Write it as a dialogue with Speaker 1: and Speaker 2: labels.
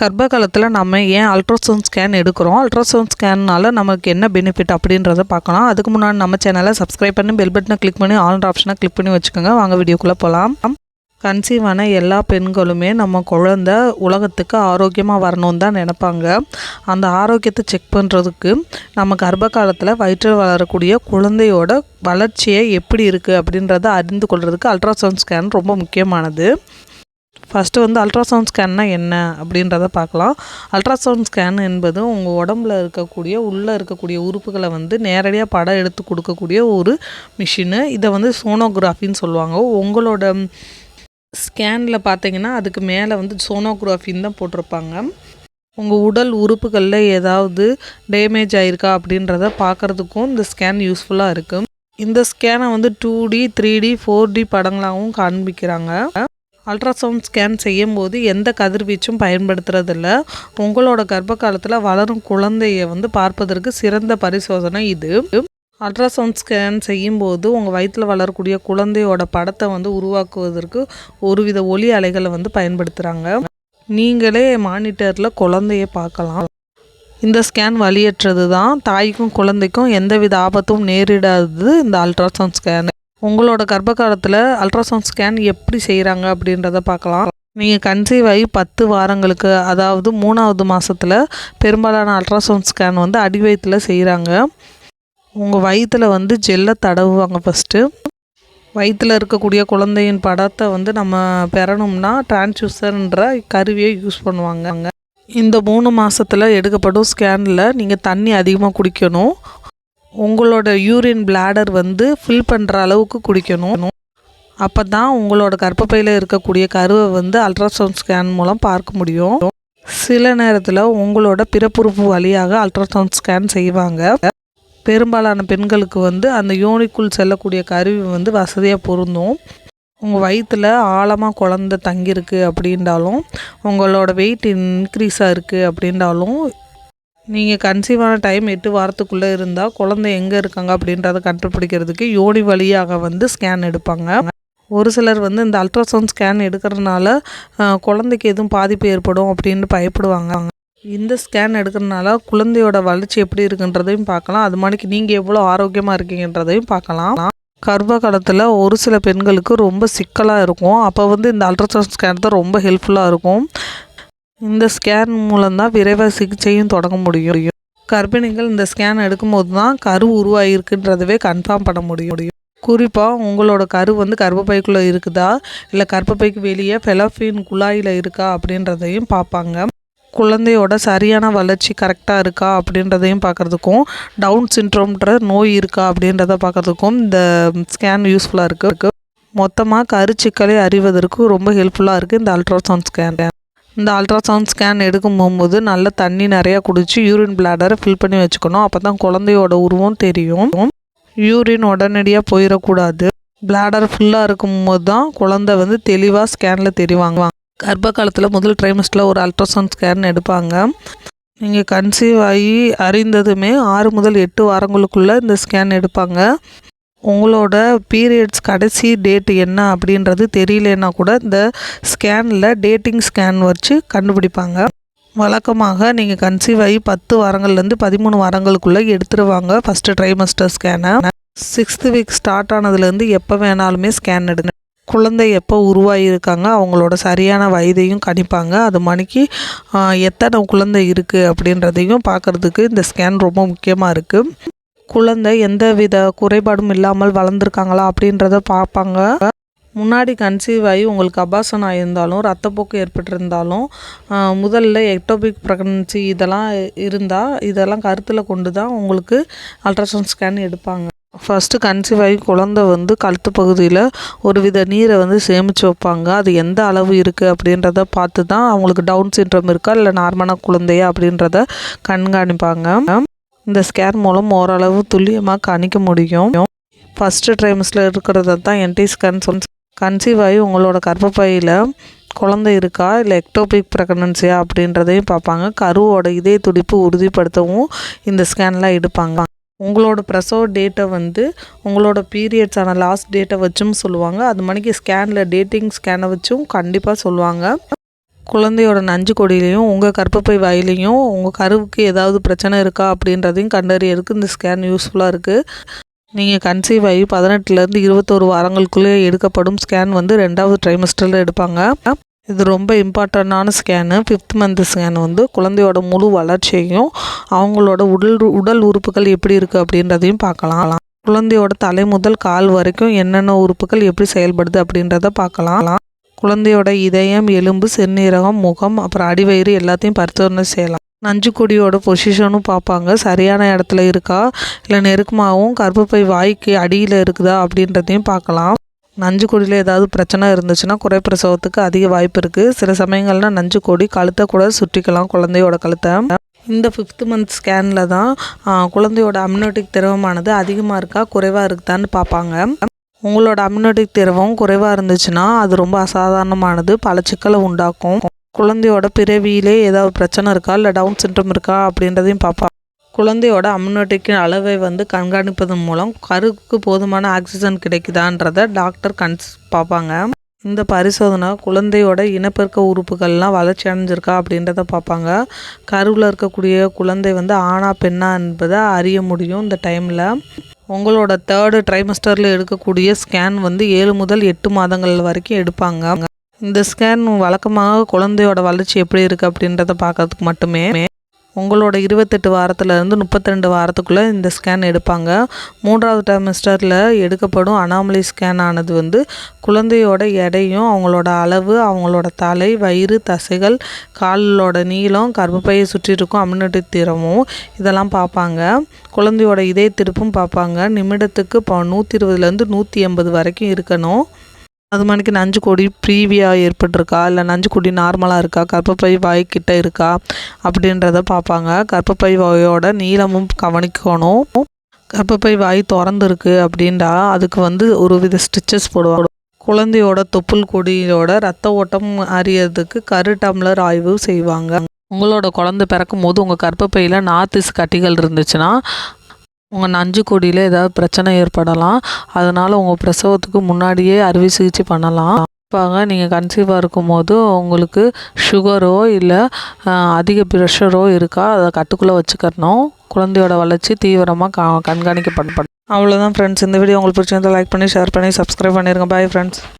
Speaker 1: கர்ப்ப காலத்தில் நம்ம ஏன் அல்ட்ராசவுண்ட் ஸ்கேன் எடுக்கிறோம்? அல்ட்ராசவுண்ட் ஸ்கேன்னால நமக்கு என்ன பெனிஃபிட் அப்படின்றத பார்க்கலாம். அதுக்கு முன்னாடி நம்ம சேனலை சப்ஸ்கிரைப் பண்ணி பெல் பட்டனை கிளிக் பண்ணி ஆல் ஆப்ஷனை கிளிக் பண்ணி வச்சுக்கோங்க. வாங்க வீடியோக்குள்ளே போகலாம் கன்சீவ் ஆன எல்லா பெண்களுமே நம்ம குழந்த உலகத்துக்கு ஆரோக்கியமாக வரணும்னு தான் நினைப்பாங்க. அந்த ஆரோக்கியத்தை செக் பண்ணுறதுக்கு நம்ம கர்ப்ப காலத்தில் வயிற்றில் வளரக்கூடிய குழந்தையோட வளர்ச்சியை எப்படி இருக்குது அப்படின்றத அறிந்து கொள்கிறதுக்கு அல்ட்ராசவுண்ட் ஸ்கேன் ரொம்ப முக்கியமானது. ஃபஸ்ட்டு வந்து அல்ட்ராசவுண்ட் ஸ்கேன்னா என்ன அப்படின்றத பார்க்கலாம். அல்ட்ராசவுண்ட் ஸ்கேன் என்பது உங்கள் உடம்புல இருக்கக்கூடிய உள்ளே இருக்கக்கூடிய உறுப்புகளை வந்து நேரடியாக படம் எடுத்து கொடுக்கக்கூடிய ஒரு மிஷினு இதை வந்து சோனோகிராஃபின்னு சொல்லுவாங்க. உங்களோட ஸ்கேனில் பார்த்தீங்கன்னா அதுக்கு மேலே வந்து சோனோகிராஃபின்னு தான் போட்டிருப்பாங்க. உங்கள் உடல் உறுப்புகளில் ஏதாவது டேமேஜ் ஆகிருக்கா அப்படின்றத பார்க்குறதுக்கும் இந்த ஸ்கேன் யூஸ்ஃபுல்லாக இருக்குது இந்த ஸ்கேனை வந்து two D three D four D படங்களாகவும் காண்பிக்கிறாங்க. அல்ட்ராசவுண்ட் ஸ்கேன் செய்யும்போது எந்த கதிர்வீச்சும் பயன்படுத்துறதில்ல. உங்களோட கர்ப்ப காலத்தில் வளரும் குழந்தைய வந்து பார்ப்பதற்கு சிறந்த பரிசோதனை இது. அல்ட்ராசவுண்ட் ஸ்கேன் செய்யும்போது உங்கள் வயிற்றில் வளரக்கூடிய குழந்தையோட படத்தை வந்து உருவாக்குவதற்கு ஒருவித ஒளி அலைகளை வந்து பயன்படுத்துகிறாங்க நீங்களே மானிட்டரில் குழந்தைய பார்க்கலாம். இந்த ஸ்கேன் வழியற்றது தான் தாய்க்கும் குழந்தைக்கும் எந்தவித ஆபத்தும் நேரிடாது இந்த அல்ட்ராசவுண்ட் ஸ்கேன். உங்களோட கர்ப்ப காலத்தில் அல்ட்ராசவுண்ட் ஸ்கேன் எப்படி செய்கிறாங்க அப்படின்றத பார்க்கலாம். நீங்கள் கன்சீவ் ஆகி பத்து வாரங்களுக்கு அதாவது மூணாவது மாதத்தில் பெரும்பாலான அல்ட்ராசவுண்ட் ஸ்கேன் வந்து அடி வயிற்றில் செய்கிறாங்க உங்கள் வயிற்றில் வந்து ஜெல்லை தடவுவாங்க ஃபஸ்ட்டு வயிற்றில் இருக்கக்கூடிய குழந்தையின் படத்தை வந்து நம்ம பெறணும்னா டிரான்ஸ்யூசர்ன்ற கருவியை யூஸ் பண்ணுவாங்க. இந்த மூணு மாதத்தில் எடுக்கப்படும் ஸ்கேனில் நீங்கள் தண்ணி அதிகமாக குடிக்கணும். உங்களோட யூரின் பிளாடர் வந்து ஃபில் பண்ணுற அளவுக்கு குடிக்கணும். அப்போ தான் உங்களோட கர்ப்பப்பையில் இருக்கக்கூடிய கருவை வந்து அல்ட்ராசவுண்ட் ஸ்கேன் மூலம் பார்க்க முடியும். சில நேரத்தில் உங்களோட பிறப்புறுப்பு வழியாக அல்ட்ராசவுண்ட் ஸ்கேன் செய்வாங்க. பெரும்பாலான பெண்களுக்கு வந்து அந்த யோனிக்குள் செல்லக்கூடிய கருவி வந்து வசதியாக பொருந்தும். உங்கள் வயிற்றில் ஆழமாக குழந்த தங்கியிருக்கு அப்படின்றாலும் உங்களோட வெயிட் இன்க்ரீஸாக இருக்குது அப்படின்றாலும் நீங்கள் கன்சீவான டைம் எட்டு வாரத்துக்குள்ளே இருந்தால் குழந்தை எங்கே இருக்காங்க அப்படின்றத கண்டுபிடிக்கிறதுக்கு யோனி வழியாக வந்து ஸ்கேன் எடுப்பாங்க. ஒரு சிலர் வந்து இந்த அல்ட்ராசவுண்ட் ஸ்கேன் எடுக்கிறதுனால குழந்தைக்கு எதுவும் பாதிப்பு ஏற்படும் அப்படின்னு பயப்படுவாங்க. இந்த ஸ்கேன் எடுக்கிறதுனால குழந்தையோட வளர்ச்சி எப்படி இருக்குன்றதையும் பார்க்கலாம். அது மாதிரிக்கு நீங்கள் எவ்வளோ ஆரோக்கியமாக இருக்கீங்கன்றதையும் பார்க்கலாம். கர்ப்ப காலத்தில் ஒரு சில பெண்களுக்கு ரொம்ப சிக்கலாக இருக்கும். அப்போ வந்து இந்த அல்ட்ராசவுண்ட் ஸ்கேன் தான் ரொம்ப ஹெல்ப்ஃபுல்லாக இருக்கும். இந்த ஸ்கேன் மூலம்தான் விரைவாக சிகிச்சையும் தொடங்க முடியும். கர்ப்பிணிகள் இந்த ஸ்கேன் எடுக்கும்போது தான் கரு உருவாகிருக்குன்றதவே கன்ஃபார்ம் பண்ண முடியும். குறிப்பாக உங்களோட கரு வந்து கர்ப்பப்பைக்குள்ளே இருக்குதா? இல்லை கர்ப்பப்பைக்கு வெளியே ஃபெலஃபின் குழாயில் இருக்கா? அப்படின்றதையும் பார்ப்பாங்க. குழந்தையோட சரியான வளர்ச்சி கரெக்டாக இருக்கா? அப்படின்றதையும் பார்க்குறதுக்கும் டவுன் சின்ட்ரோம்ன்ற நோய் இருக்கா? அப்படின்றத பார்க்குறதுக்கும் இந்த ஸ்கேன் யூஸ்ஃபுல்லாக இருக்குது மொத்தமாக கருச்சிக்கலை அறிவதற்கு ரொம்ப ஹெல்ப்ஃபுல்லாக இருக்குது இந்த அல்ட்ராசவுண்ட் ஸ்கேன் இந்த அல்ட்ராசவுண்ட் ஸ்கேன் எடுக்கும் போகும்போது நல்ல தண்ணி நிறையா குடித்து யூரின் பிளாடரை ஃபில் பண்ணி வச்சுக்கணும். அப்போ தான் குழந்தையோட உருவம் தெரியும். யூரின் உடனடியாக போயிடக்கூடாது பிளாடர் ஃபுல்லாக இருக்கும்போது தான் குழந்தை வந்து தெளிவாக ஸ்கேனில் தெரிவாங்க. கர்ப்ப காலத்தில் முதல் ட்ரைமஸ்டில் ஒரு அல்ட்ராசவுண்ட் ஸ்கேன் எடுப்பாங்க. நீங்கள் கன்சீவ் ஆகி அறிந்ததுமே ஆறு முதல் எட்டு வாரங்களுக்குள்ளே இந்த ஸ்கேன் எடுப்பாங்க. உங்களோட பீரியட்ஸ் கடைசி டேட் என்ன அப்படின்றது தெரியலன்னா கூட இந்த ஸ்கேனில் டேட்டிங் ஸ்கேன் வச்சு கண்டுபிடிப்பாங்க. வழக்கமாக நீங்கள் கன்சீவ் ஆகி பத்து வாரங்கள்லேருந்து பதிமூணு வாரங்களுக்குள்ளே எடுத்துருவாங்க ஃபஸ்ட்டு ட்ரைமஸ்டர் ஸ்கேனை சிக்ஸ்த்து வீக் ஸ்டார்ட் ஆனதுலேருந்து எப்போ வேணாலுமே ஸ்கேன் எடுங்க. குழந்தை எப்போ உருவாகியிருக்காங்க அவங்களோட சரியான வயதையும் கணிப்பாங்க. அது மணிக்கு எத்தனை குழந்தை இருக்குது அப்படின்றதையும் பார்க்குறதுக்கு இந்த ஸ்கேன் ரொம்ப முக்கியமாக இருக்குது குழந்தை எந்த வித குறைபாடும் இல்லாமல் வளர்ந்துருக்காங்களா அப்படின்றத பார்ப்பாங்க. முன்னாடி கன்சீவ் ஆகி உங்களுக்கு அபாசன் ஆகியிருந்தாலும் ரத்தப்போக்கு ஏற்பட்டிருந்தாலும் முதல்ல எக்டோபிக் ப்ரெக்னன்சி இதெல்லாம் இருந்தால் இதெல்லாம் கருத்தில் கொண்டு தான் உங்களுக்கு அல்ட்ராசவுண்ட் ஸ்கேன் எடுப்பாங்க. ஃபஸ்ட்டு கன்சீவ் ஆகி குழந்த வந்து கழுத்து பகுதியில் ஒரு வித நீரை வந்து சேமித்து வைப்பாங்க. அது எந்த அளவு இருக்குது அப்படின்றத பார்த்து தான் அவங்களுக்கு டவுன் சின்ட்ரம் இருக்கா இல்லை நார்மலான குழந்தையா அப்படின்றத கண்காணிப்பாங்க. இந்த ஸ்கேன் மூலம் ஓரளவு துல்லியமாக காணிக்க முடியும். ஃபஸ்ட்டு ட்ரைமஸில் இருக்கிறத தான் என்டி ஸ்கேன் சொல் கன்சீவ் ஆகி உங்களோட கர்ப்பப்பையில் குழந்தை இருக்கா? இல்லை எக்டோபிக் ப்ரெக்னன்சியா அப்படின்றதையும் பார்ப்பாங்க. கருவோட இதய துடிப்பு உறுதிப்படுத்தவும் இந்த ஸ்கேன்லாம் எடுப்பாங்க. உங்களோட பிரசவ டேட்டை வந்து உங்களோட பீரியட்ஸான லாஸ்ட் டேட்டை வச்சும் சொல்லுவாங்க. அது மணிக்கு ஸ்கேனில் டேட்டிங் ஸ்கேனை வச்சும் கண்டிப்பாக சொல்லுவாங்க. குழந்தையோட நஞ்சு கொடியிலையும் உங்கள் கற்பப்பை வாயிலையும் உங்கள் கருவுக்கு ஏதாவது பிரச்சனை இருக்கா அப்படின்றதையும் கண்டறியறதுக்கு இந்த ஸ்கேன் யூஸ்ஃபுல்லாக இருக்குது நீங்கள் கன்சீவ் ஆகி பதினெட்டுலேருந்து இருபத்தோரு வாரங்களுக்குள்ளே எடுக்கப்படும் ஸ்கேன் வந்து ரெண்டாவது ட்ரைமஸ்டரில் எடுப்பாங்க. இது ரொம்ப இம்பார்ட்டண்ட்டான ஸ்கேனு. ஃபிஃப்த் மந்த் ஸ்கேன் வந்து குழந்தையோட முழு வளர்ச்சியையும் அவங்களோட உடல் உடல் உறுப்புகள் எப்படி இருக்குது அப்படின்றதையும் பார்க்கலாம். குழந்தையோட தலை முதல் கால் வரைக்கும் என்னென்ன உறுப்புகள் எப்படி செயல்படுது அப்படின்றத பார்க்கலாம். குழந்தையோட இதயம் எலும்பு சிறுநீரகம் முகம் அப்புறம் அடிவயிறு எல்லாத்தையும் பரிசோதனை செய்யலாம். நஞ்சு கொடியோட பொசிஷனும் பார்ப்பாங்க. சரியான இடத்துல இருக்கா? இல்லை நெருக்கமாகவும் கர்ப்பப்பை வாய்க்கு அடியில் இருக்குதா? அப்படின்றதையும் பார்க்கலாம். நஞ்சு கொடியில் ஏதாவது பிரச்சனை இருந்துச்சுன்னா குறை பிரசவத்துக்கு அதிக வாய்ப்பு இருக்குது சில சமயங்கள்னால் நஞ்சு கொடி கழுத்தை கூட சுற்றிக்கலாம் குழந்தையோட கழுத்தை. இந்த ஃபிஃப்த்து மந்த் ஸ்கேனில் தான் குழந்தையோட அம்னோட்டிக் திரவமானது அதிகமாக இருக்கா குறைவாக இருக்குதான்னு பார்ப்பாங்க. உங்களோட அம்யூனிட்டி திரவம் குறைவாக இருந்துச்சுன்னா அது ரொம்ப அசாதாரணமானது. பல சிக்கலை உண்டாக்கும். குழந்தையோட பிறவியிலே ஏதாவது பிரச்சனை இருக்கா? இல்லை டவுன் சிண்ட்ரம் இருக்கா? அப்படின்றதையும் பார்ப்பா. குழந்தையோட அம்யூனிட்டிக்கின் அளவை வந்து கண்காணிப்பதன் மூலம் கருக்கு போதுமான ஆக்சிஜன் கிடைக்குதான்றத டாக்டர் கன்ஸ் பார்ப்பாங்க. இந்த பரிசோதனை குழந்தையோட இனப்பெருக்க உறுப்புகள்லாம் வளர்ச்சி அடைஞ்சிருக்கா? அப்படின்றத பார்ப்பாங்க. கருவில் இருக்கக்கூடிய குழந்தை வந்து ஆணா பெண்ணா என்பதை அறிய முடியும் இந்த டைமில் உங்களோட தேர்டு ட்ரைமஸ்டரில் எடுக்கக்கூடிய ஸ்கேன் வந்து ஏழு முதல் எட்டு மாதங்கள் வரைக்கும் எடுப்பாங்க. இந்த ஸ்கேன் வழக்கமாக குழந்தையோட வளர்ச்சி எப்படி இருக்குது அப்படின்றத பார்க்கறதுக்கு மட்டுமே. உங்களோட இருபத்தெட்டு வாரத்துலேருந்து முப்பத்திரெண்டு வாரத்துக்குள்ளே இந்த ஸ்கேன் எடுப்பாங்க. மூன்றாவது டெமஸ்டரில் எடுக்கப்படும் அனாமலி ஸ்கேன் ஆனது வந்து குழந்தையோட எடையும் அவங்களோட அளவு அவங்களோட தலை வயிறு தசைகள் காலோட நீளம் கர்ப்பப்பையை சுற்றி இருக்கும் அம்யூனிட்டி திறமும் இதெல்லாம் பார்ப்பாங்க. குழந்தையோட இதய திருப்பும் பார்ப்பாங்க. நிமிடத்துக்கு இப்போ நூற்றி இருபதுலேருந்து நூற்றி எண்பது வரைக்கும் இருக்கணும். அது மணிக்கு நஞ்சு கொடி ப்ரீவியாக ஏற்பட்டிருக்கா? இல்லை நஞ்சு கொடி நார்மலாக இருக்கா? கர்ப்பப்பை வாய் கிட்ட இருக்கா? அப்படின்றத பார்ப்பாங்க. கர்ப்பப்பை வாயோட நீளமும் கவனிக்கணும். கர்ப்பப்பை வாய் திறந்துருக்கு அப்படின்றா அதுக்கு வந்து ஒரு வித ஸ்டிச்சஸ் போடுவாங்க. குழந்தையோட தொப்புள் கொடியோட ரத்த ஓட்டம் அறியறதுக்கு கரு டம்ளர் ஆய்வு செய்வாங்க. உங்களோட குழந்தை பிறக்கும் போது உங்கள் கர்ப்பப்பையில் நார்த்திஸ் கட்டிகள் இருந்துச்சுன்னா உங்கள் நஞ்சு கொடியில் ஏதாவது பிரச்சனை ஏற்படலாம். அதனால் உங்கள் பிரசவத்துக்கு முன்னாடியே அறுவை சிகிச்சை பண்ணலாம். குறிப்பாக நீங்கள் கன்சீவாக இருக்கும்போது உங்களுக்கு சுகரோ இல்லை அதிக ப்ரெஷரோ இருக்கா? அதை கட்டுக்குள்ளே வச்சுக்கணும். குழந்தையோட வளர்ச்சி தீவிரமாக க கண்காணிக்கப்படும் அவ்வளோதான் ஃப்ரெண்ட்ஸ் இந்த வீடியோ உங்களுக்கு பிடிச்சிருந்தால் லைக் பண்ணி ஷேர் பண்ணி சப்ஸ்கிரைப் பண்ணிடுங்க பாய் ஃப்ரெண்ட்ஸ்